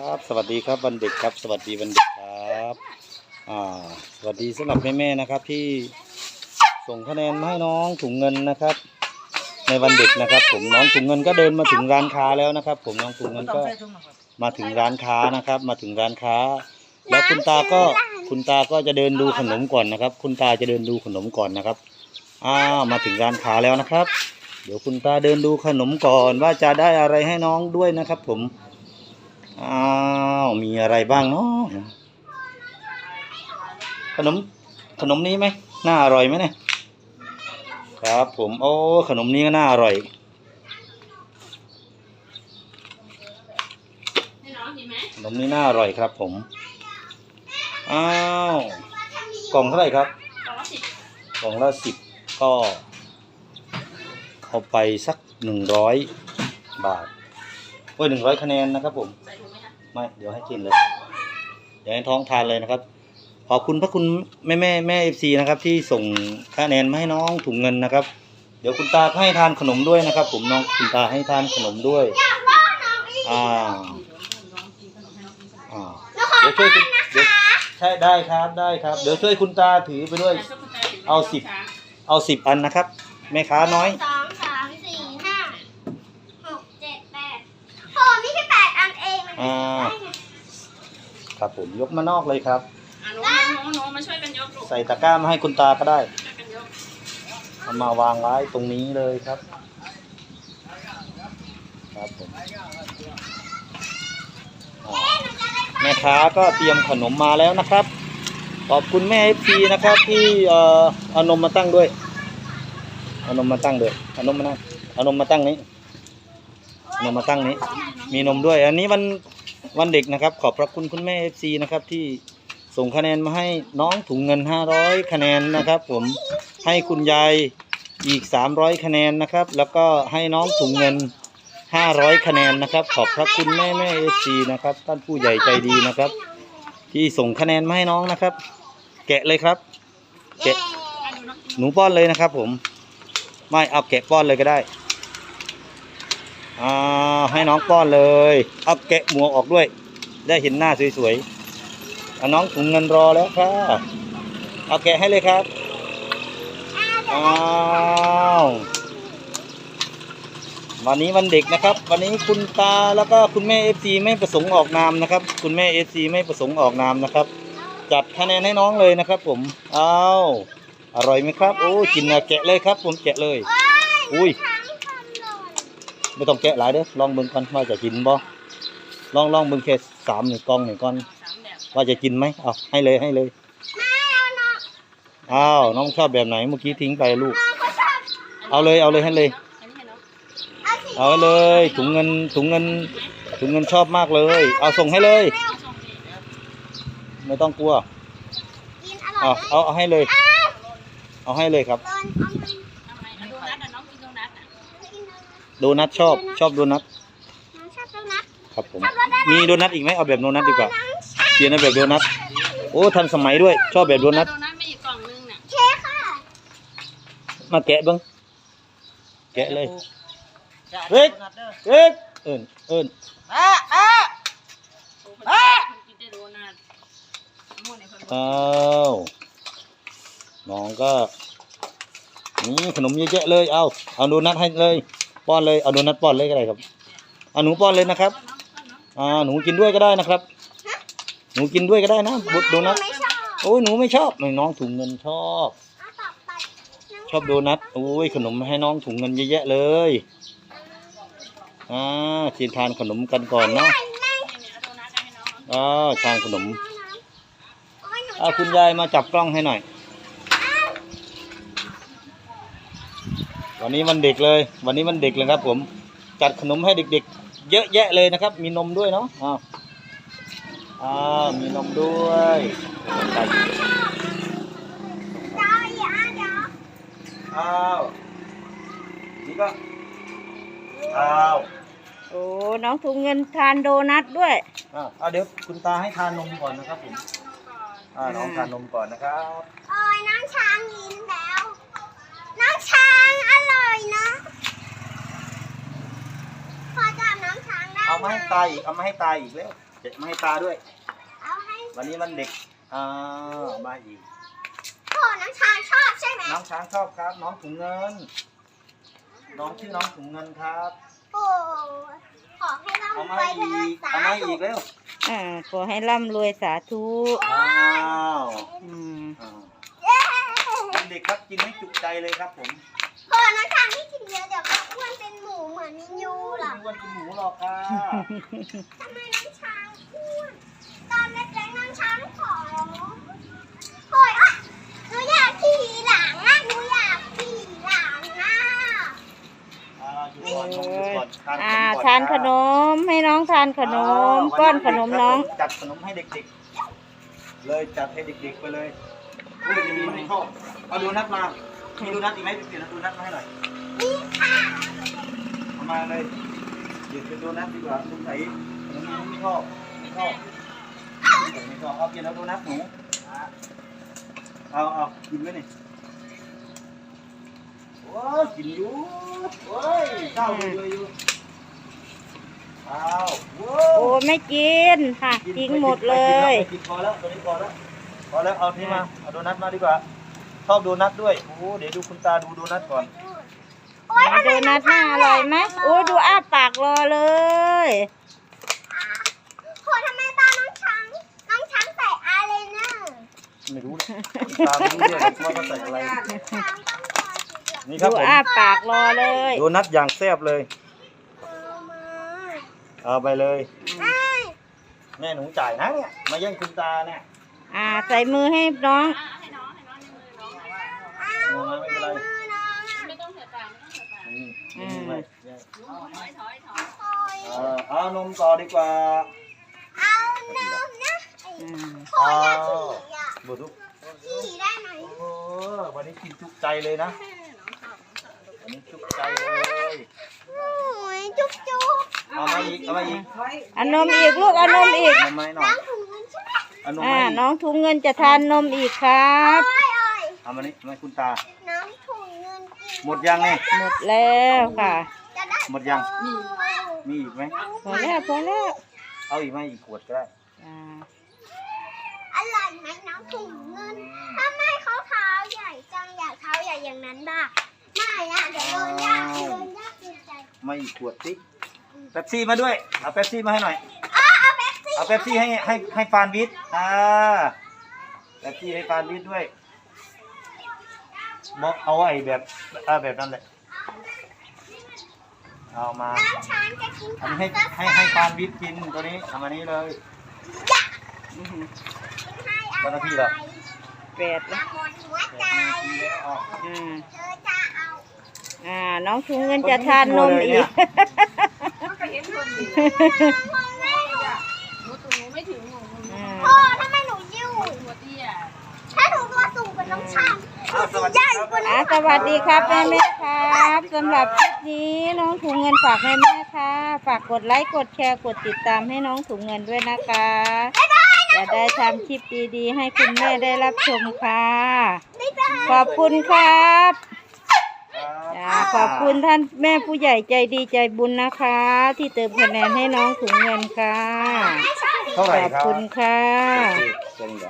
ครับสวัสดีครับวันเด็กครับ สวัสดีวันเด็กครับอ่าสวัสดีสำหรับแม่ๆนะครับที่ส่งคะแนนมาให้น้องถุงเงินนะครับ ในวันเด็กนะครับ ผมน้องถุงเงินก็เดินมาถึงร้านค้าแล้วนะครับ ผมน้องถุงเงินก็มาถึงร้านค้านะครับ มาถึงร้านค้า แล้วคุณตาก็คุณตาก็จะเดินดูขนมก่อนนะครับ คุณตาจะเดินดูขนมก่อนนะครับอ้าวมาถึงร้านค้าแล้วนะครับ เดี๋ยวคุณตาเดินดูขนมก่อนว่าจะได้อะไรให้น้องด้วยนะครับ ผม อ้าว มีอะไรบ้างเนาะขนมขนมนี้ไหมน่าอร่อยไหมเนี่ย ครับผม โอ้ ขนมนี้ก็น่าอร่อยขนมนี้น่าอร่อยครับผม อ้าว กล่องเท่าไหร่ครับ กล่องละสิบกล่องละสิบก็เอาไปสักหนึ่งร้อยบาทโอ้ยหนึ่งร้อยคะแนนนะครับผมใส่ถุง ไหมคะไม่เดี๋ยวให้กินเลย เดี๋ยวให้ท้องทานเลยนะครับ ขอบคุณพระคุณแม่แม่แม่เอฟซีนะครับ ที่ส่งคะแนนมาให้น้องถุงเงินนะครับ เดี๋ยวคุณตาก็ให้ทานขนมด้วยนะครับ ผมน้องคุณตาให้ทานขนมด้วยอ่าอ่าเดี๋ยวช่วยคุณเดี๋ยวใช่ได้ครับได้ครับ เดี๋ยวช่วยคุณตาถือไปด้วย เอาสิบเอาสิบอันนะครับ แม่ค้าน้อย สองสามสี่ห้าหกเจ็ดแปดโหนี่แค่แปดอันเองมันอ่าได้ไงครับผมยกมานอกเลยครับอะหนูหนูหนูมาช่วยกันยกลูกใส่ตะกร้ามาให้คุณตาก็ได้ช่วยกันยกเอามาวางไว้ตรงนี้เลยครับ ครับผมอ่าแม่ค้าก็เตรียมขนมมาแล้วนะครับ ขอบคุณแม่เอฟซีนะครับที่เอ่อเอานมมาตั้งด้วยเอานมมาตั้งด้วยเอานมมานั่งเอานมมาตั้งนี้เอานมมาตั้งนี้ มีนมด้วย อันนี้วัน วันเด็กนะครับ ขอบพระคุณคุณแม่เอฟซีนะครับที่ส่งคะแนนมาให้น้องถุงเงิน 500 คะแนนนะครับ ผมให้คุณยายอีก 300 คะแนนนะครับ แล้วก็ให้น้องถุงเงิน 500 คะแนนนะครับ ขอบพระคุณแม่แม่เอฟซีนะครับท่านผู้ใหญ่ใจดีนะครับ ที่ส่งคะแนนมาให้น้องนะครับ แกะเลยครับเย้อะหนูป้อนเลยนะครับ ผมไม่เอาแกะป้อนเลยก็ได้ อ่าให้น้องป้อนเลยเอาแกะหมวกออกด้วย ได้เห็นหน้าสวยๆเอาน้องถุงเงินรอแล้วครับเอาแกะให้เลยครับอ้าววันนี้วันเด็กนะครับ วันนี้คุณตาแล้วก็คุณแม่เอฟซีไม่ประสงค์ออกนามนะครับ คุณแม่เอฟซีไม่ประสงค์ออกนามนะครับ จัดคะแนนให้น้องเลยนะครับ ผมอ้าวอร่อยไหมครับ โอ้กินนะแกะเลยครับ ผมแกะเลย อุ้ยทั้งคนเลย ไม่ต้องแกะหลายเด้อลองเบิ่งก่อนว่าจะกินบ่ลองลองเบิ่งแค่สามหนึ่งกล่องหนึ่งก่อนสามแบบว่าจะกินไหมเอาให้เลยให้เลยไม่เอาน้องอ้าวน้องชอบแบบไหนเมื่อกี้ทิ้งไปลูกเขาชอบเอาเลยเอาเลยให้เลย อันนี้ให้น้องเอาเลยถุงเงินถุงเงินถุงเงินชอบมากเลย เอาส่งให้เลยไม่เอาส่งดีไม่ต้องกลัวกินอร่อเอาเอาเอาให้เลย เอาให้เลยครับ ตอน โดนัทชอบชอบโดนัทน้องชอบโดนัทครับผมชอบโดนัทมีโดนัทอีกไหมเอาแบบโดนัทดีกว่าน้องชอบเปลี่ยนเอาแบบโดนัทโอ้ทันสมัยด้วย ชอบแบบโดนัทโดนัทไม่อีกกล่องนึงน่ะเค้กค่ะมาแกะเบิ้งแกะเลยเฮ้ยเฮ้ยเอิญเอิญโอ้คนคนกินได้โดนัททั้งหมดในคนอ้าวน้องก็นี่ขนมเยอะแยะเลย เอาเอาโดนัทให้เลย ป้อนเลยเอาโดนัทป้อนเลยก็ได้ครับเอาหนูป้อนเลยนะครับน้องน้องน้องอ่าหนูกินด้วยก็ได้นะครับ หนูกินด้วยก็ได้นะบุดโดนัทไม่ชอบโอ้ยหนูไม่ชอบไม่น้องถุงเงินชอบเอาต่อไปน้งชอบโดนัทโอ้ยขนมให้น้องถุงเงินเยอะแยะเลยอ่ากินทานขนมกันก่อนเนาะให้เนี่ยเอาโดนัทให้น้องน้องอ่าทานขนมโอ้ยหนูอ่าคุณยายมาจับกล้องให้หน่อย วันนี้วันเด็กเลย วันนี้วันเด็กเลยครับ ผม จัดขนมให้เด็กๆ เยอะแยะเลยนะครับ มีนมด้วยเนาะอ้าวอ้าวมีนมด้วยใส่เดี๋ยวอย่าเดี๋ยวอ้าวนี่ก็อ้าวโอ้น้องถุงเงินทานโดนัทด้วยอ่าเอาเดี๋ยวคุณตาให้ทานนมก่อนนะครับผมอ่าน้องทานนมก่อนนะครับโอ้ยน้องช้างกินแล้ว น้องช้าง อร่อยนะพอจับน้องช้างได้เอามาให้ไหมตาอีก เอามาให้ตาอีกแล้วนแกะมาให้ตาด้วย เอาให้วันนี้มันเด็กอ่ามาอีก พ่อน้ำชาชอบใช่ไหมน้องช้างชอบครับ น้องถุงเงิน น้องชื่อน้องถุงเงินครับ โอ้ขอให้เราเอามาไปให้เถอีอะก สาเอามาให้ธุอีกเร็วอ่าขอให้ร่ำรวยสาธุอ้าวอืม อ่าเย้ เป็นเด็กครับกินให้จุใจเลยครับผม พ่อน้ำชาไม่กินเยอะเดี๋ยวก็อ้วนเป็นหมูเหมือนนิยูหรอกไม่อ้วนกินหมูหรอกค่ะทำไมน้ำช้างอ้วนตอนเล็กๆน้ำช้างผอมโอ้ยอะหนูอยากขี่หลังอะหนูอยากขี่หลังอะอ่าอยู่ก่อนอยู่ก่อนทานอ่าก่อทานขนมให้น้องทานขนมอ่าป้อนขนมน้องวัเด็กครับผมจัดขนมให้เด็กๆ เลยจัดให้เด็กๆไปเลยอุ้ยดีไม่ชอบเอาดูนัดมา มีดูนัดอีกไหมเปลี่ยนดูนัดมาให้หน่อยนี่ค่ะเอามาเลยเดี๋ยวเป็นโดนัทดีกว่าลุงใส่ขนมนี้ไม่ชอบไม่ชอบไม่ชอบเอาเปลี่ยนเอาโดนัทหนูอะเอาเอากินไว้นี่โอ้ยกินอยู่โอ้ยเศร้าอยู่เลยอยู่เอาโว้โอ้ไม่กินค่ะทิ้งหมดเลยกินพอแล้วตัวนี้พอแล้วพอแล้วเอานี่มาเอาโดนัทมาดีกว่า ชอบโดนัทด้วย โอ้เดี๋ยวดูคุณตาดูโดนัทก่อนโอ้ยโดนัทน่าอร่อยไหมโอ้ดูอ้าปากรอเลยโหทำไมตาน้องช้าง น้องช้างใส่อะไรเนอะไม่รู้นะตาไม่รู้เรื่องว่าเขาใส่อะไร ช้างต้องคอยสีเหลืองนี่ครับดูผมอ้าปากรอเลยโดนัทอย่างแซ่บเลย เอามาเอาไปเลย ไอ้แม่หนูจ่ายนะเนี่ย มาแย่งคุณตาเนี่ย อ่าใส่มือให้น้องอะให้น้องให้น้อง เออเอานมต่อดีกว่า เอานมนะไอ้อืมโคอยากขี่อะบุตรขี่ได้ไหมโอ้วันนี้กินจุกใจเลยนะวันนี้จุกใจเลยโอ้ยจุ๊บจุ๊บเอามาอีกเอามาอีกอานนมอีกลูกอานนมอีกเอานมมาให้หน่อน้อยงถุงเงินใช่ไหมเอานมอ่ามาอีกน้องถุงเงินจะทานนมอีกครับโอ้ยโอ้ยเอามานี่มาให้คุณตา น้องถุงเงินกินหมดยังเนี่ยหมดแล้วค่ะ หมดยัง มีมีอีกไหม พอแล้วพอแล้วเอาอีกไหมอีกขวดก็ได้อ่าอะไรไหมน้องถุงเงินทำไมเขาเท้าใหญ่จังอยากเท้าใหญ่อย่างนั้นบ้างไม่อะเดี๋ยวโดนยากโดนยากเกินใจมาอีกขวดสิเป๊ปซี่มาด้วย เอาเป๊ปซี่มาให้หน่อย อ้าเอาเป๊ปซี่เอาเป๊ปซี่ให้ให้ให้ฟานวิทย์อ่าเป๊ปซี่ให้ฟานวิทย์ด้วยมอกเอาไอ้แบบเอ่าแบบนั้นเลย เอามาน้องช้างจะกินอันผันี้กให้ให้ให้ฟานวิทย์กินตัวนี้เอามานี้เลย อื้อหือให้เจ้าหน้าที่อะไรเหรอ แปดอย่าแล้วหมดหัวใจเอาอ่าเธอจะเอาอ่า น้องถุงเงินจะทานนมอีกมันก็เห็นคนอยู่มองไม่ถูกหนูตัวหนูไม่ถึงหนูหนูอ่าพ่อทำไมหนูยิ้วตัวเตี้ยถ้าหนูตัวสูงเป็นน้องช้างเอาสวัสดีครับอ่าสวัสดีครับแม่แม่ครับสำหรับคลิป นี้น้องถุงเงินฝากแม่แม่ค่ะ ฝากกดไลค์กดแชร์กดติดตามให้น้องถุงเงินด้วยนะคะจะได้ทำคลิปดีๆ ให้คุณแม่ได้รับชมค่ะ ขอบคุณครับขอบคุณท่านแม่ผู้ใหญ่ใจดีใจบุญนะคะ ที่เติมคะแนนให้น้องถุงเงินค่ะ เท่าไหร่ขอบครับคุณค่ะ เจ๋งเหรอ